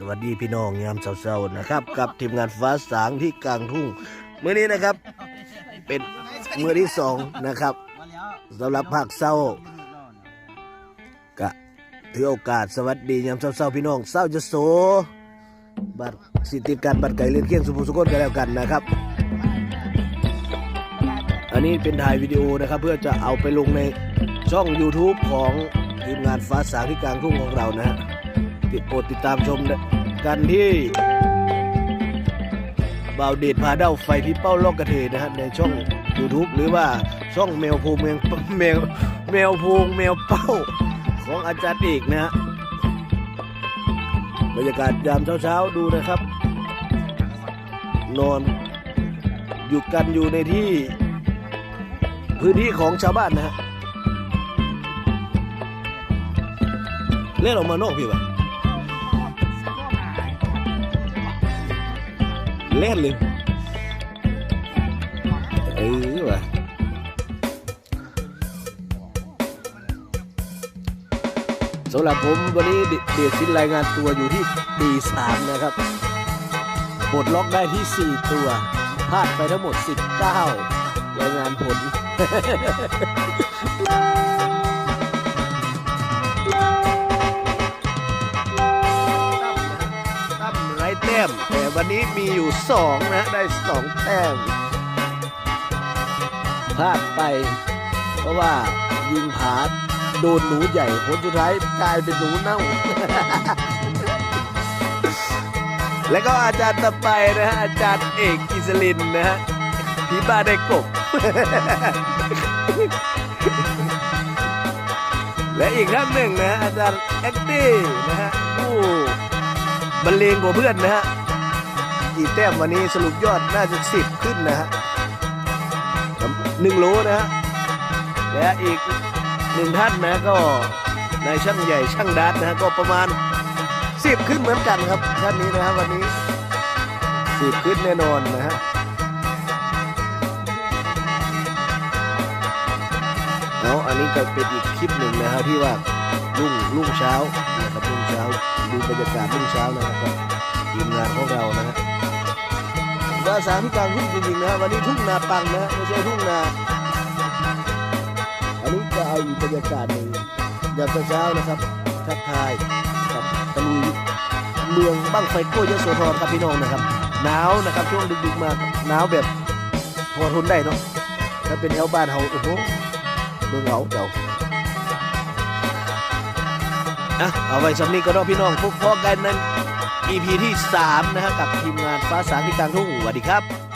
สวัสดีพี่น้องยามเช้าๆนะครับ กับทีมงานฟ้าสางที่กลางทุ่งเมื้อนี้นะครับ เป็นเมื้อที่สองนะครับสำหรับภาคเศร้ากะถือโอกาสสวัสดียามเช้าๆพี่น้องเศร้าจะโสบัตรสิทธิการบัตรไก่เลือนเคียงสุภุสุกนกันแล้วกันนะครับ อันนี้เป็นถ่ายวิดีโอนะครับ เพื่อจะเอาไปลงในช่อง YouTube ของทีมงานฟ้าสางที่กลางทุ่งของเรานะฮะ ติดโปรดติดตามชมกันที่บ่าวเดชพาเด้าไฟที่เป้าลอกกระเทนะฮะในช่อง YouTube หรือว่าช่องแมวภูมิแมวแมวแมวภูมิแมวเป้าของอาจารย์เอกนะฮะบรรยากาศยามเช้าๆดูนะครับ นอนอยู่กันอยู่ในที่พื้นที่ของชาวบ้านนะฮะเล่นออกมานอกพี่ปะ เล่นเลยเออว่ะสำหรับผมวันนี้เดเดชสินรายงานตัวอยู่ที่ดีสามนะครับปลดล็อกได้ที่ 4 ตัวพลาดไปทั้งหมด 19รายงานผล แต่วันนี้มีอยู่สองนะได้สองแต้มพลาดไป เพราะว่ายิงผาโดนหนูใหญ่ผลสุดท้ายกลายเป็นหนูเน่า แล้วก็อาจารย์ต่อไปนะฮะอาจารย์เอกกิสลินนะฮะผีบ้าได้กบ และอีกท่านหนึ่งนะฮะอาจารย์แอคตี้นะฮะผู้บรรเลงกว่าเพื่อนนะฮะ กี่แต้มวันนี้สรุปยอดน่าจะสิบขึ้นนะฮะหนึ่งโลนะฮะและอีกหนึ่งท่านนะก็นายช่างใหญ่ช่างดัดนะฮะก็ประมาณสิบขึ้นเหมือนกันครับท่านนี้นะฮะวันนี้สิบขึ้นแน่นอนนะฮะเอาอันนี้ก็เป็นอีกคลิปหนึ่งนะฮะที่ว่ารุ่งรุ่งเช้านะครับรุ่งเช้าดูบรรยากาศรุ่งเช้านะครับ ทีมงานของเรานะฮะว่าสามที่กางทุ่งจริงๆนะฮะวันนี้ทุ่งนาปังนะฮะไม่ใช่ทุ่งนา อันนี้จะเอาอีกบรรยากาศหนึ่งยามเช้านะครับทักทายกับตะลุยเมืองบ้างไฟโก้ยโสธรครับพี่น้องนะครับหนาวนะครับช่วงดึกๆมาหนาวแบบพอทนได้เนาะถ้าเป็นแถวบ้านเราโอ้โหเบิ่งเอาเดี๋ยวอะเอาไว้สำนีก็รอพี่น้องพบพอกันนั้น EP ที่ 3 นะฮะกับทีมงานฟ้าสางที่กลางทุ่งสวัสดีครับ